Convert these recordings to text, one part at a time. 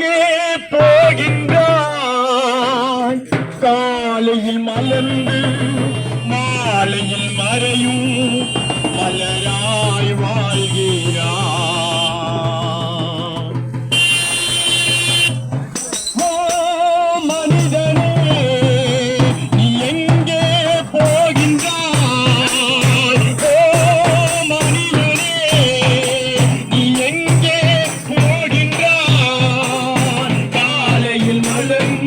எங்கே போகின்றான் காலையில் மலர்ந்து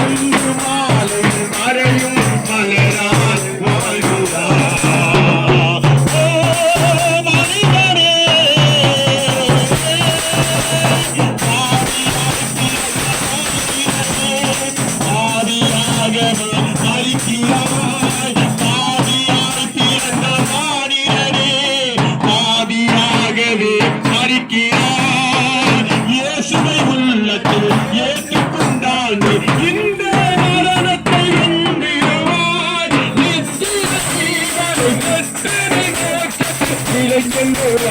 Hallelujah.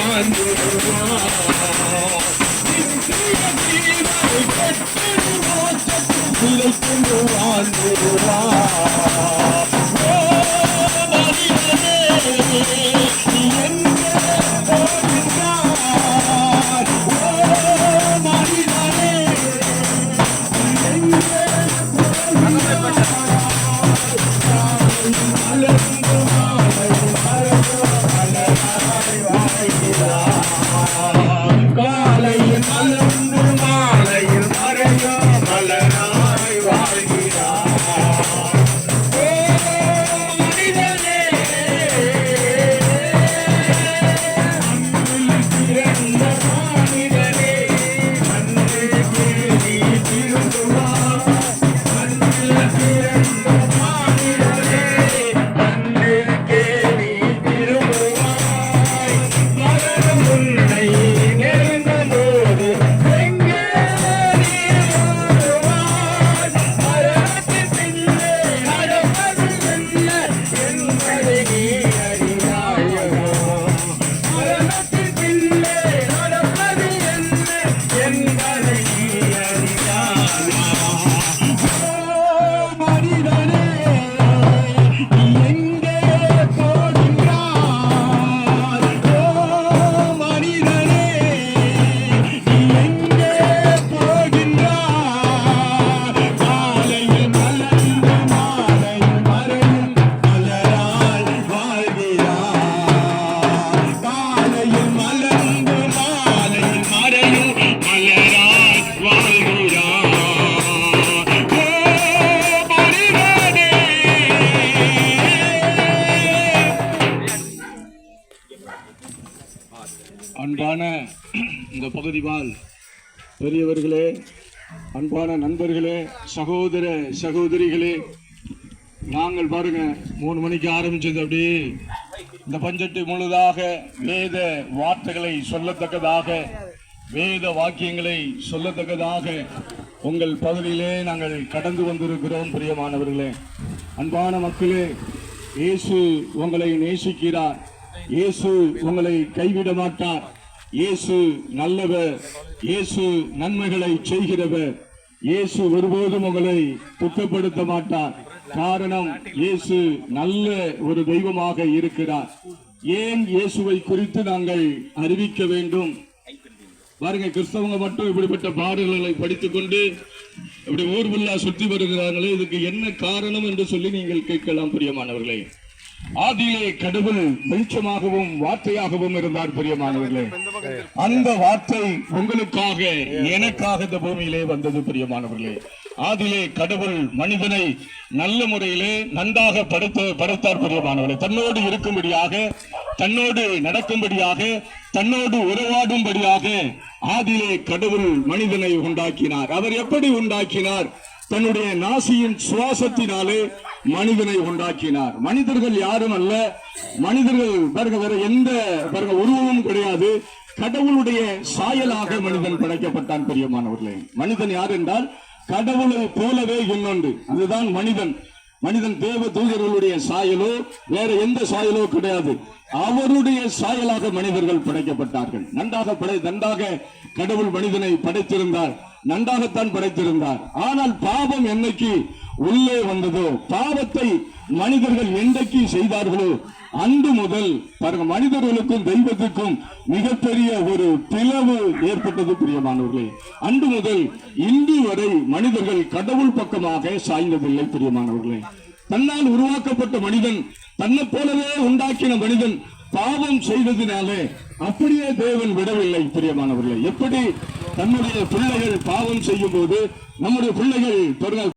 Wonderwall. அன்பான இந்த பகுதிவால் பெரியவர்களே அன்பான நண்பர்களே சகோதர சகோதரிகளே நாங்கள் பாருங்க மூணு மணிக்கு ஆரம்பிச்சது அப்படி. இந்த பஞ்சட்டு முழுதாக வேத வார்த்தைகளை சொல்லத்தக்கதாக வேத வாக்கியங்களை சொல்லத்தக்கதாக உங்கள் பகுதியிலே நாங்கள் கடந்து வந்திருக்கிறோம் பிரியமானவர்களே. அன்பான மக்களே இயேசு உங்களை நேசிக்கிறார். இயேசு உங்களை கைவிட மாட்டார். இயேசு நல்லவர். இயேசு நன்மைகளை செய்கிறவர். இயேசு ஒருபோதும் உங்களை துக்கப்படுத்த மாட்டார். காரணம் இயேசு நல்ல ஒரு தெய்வமாக இருக்கிறார். ஏன் இயேசுவை குறித்து நாங்கள் அறிவிக்க வேண்டும்? பாருங்க கிறிஸ்தவங்க மட்டும் இப்படிப்பட்ட பாடல்களை படித்துக்கொண்டு இப்படி ஊர்வல்லா சுற்றி வருகிறார்களே இதுக்கு என்ன காரணம் என்று சொல்லி நீங்கள் கேட்கலாம் பிரியமானவர்களே. ஆதியிலே கடவுள் வெளிச்சமாகவும் வார்த்தையாகவும் இருந்தார் பிரியமானவர்களே. அந்த வார்த்தை உங்களுக்காக எனக்காக இந்த பூமியிலே வந்தது பிரியமானவர்களே. ஆதிலே கடவுள் மனிதனை நல்ல முறையிலே நன்றாக படுத்த படைத்தார் பிரியமானவர்களே. தன்னோடு இருக்கும்படியாக தன்னோடு நடக்கும்படியாக தன்னோடு உறவாடும்படியாக ஆதிலே கடவுள் மனிதனை உண்டாக்கினார். அவர் எப்படி உண்டாக்கினார்? தன்னுடைய நாசியின் சுவாசத்தினாலே மனிதனை உண்டாக்கினார். மனிதர்கள் யாரும் அல்ல. மனிதர்கள் பாருங்க வேற எந்த பாருங்க உருவமும் கிடையாது. கடவுளுடைய சாயலாக மனிதன் படைக்கப்பட்டான் பெரியமானவர்களே. மனிதன் யார் என்றால் கடவுளை போலவே இன்னொன்று. அதுதான் மனிதன். மனிதன் தேவ தூதர்களுடைய சாயலோ வேற எந்த சாயலோ கிடையாது. அவருடைய சாயலாக மனிதர்கள் படைக்கப்பட்டார்கள். நன்றாக படை நன்றாக கடவுள் மனிதனை படைத்திருந்தார். நன்றாகத்தான் படைத்திருந்தார். ஆனால் பாவம் என்னைக்கு உள்ளே வந்ததோ பாவத்தை மனிதர்கள் என்றைக்கு செய்தார்களோ அன்று முதல் மனிதர்களுக்கும் தெய்வத்துக்கும் மிகப்பெரிய ஒரு பிளவு ஏற்பட்டது பிரியமானவர்களே. அன்று முதல் இன்று வரை மனிதர்கள் கடவுள் பக்கமாக சாய்ந்ததில்லை பிரியமானவர்களே. தன்னால் உருவாக்கப்பட்ட மனிதன் தன்னை போலவே உண்டாக்கின மனிதன் பாவம் செய்ததினாலே அப்படியே தேவன் விடவில்லை பிரியமானவர்களே. எப்படி? தன்னுடைய பிள்ளைகள் பாவம் செய்யும் போது நம்முடைய பிள்ளைகள்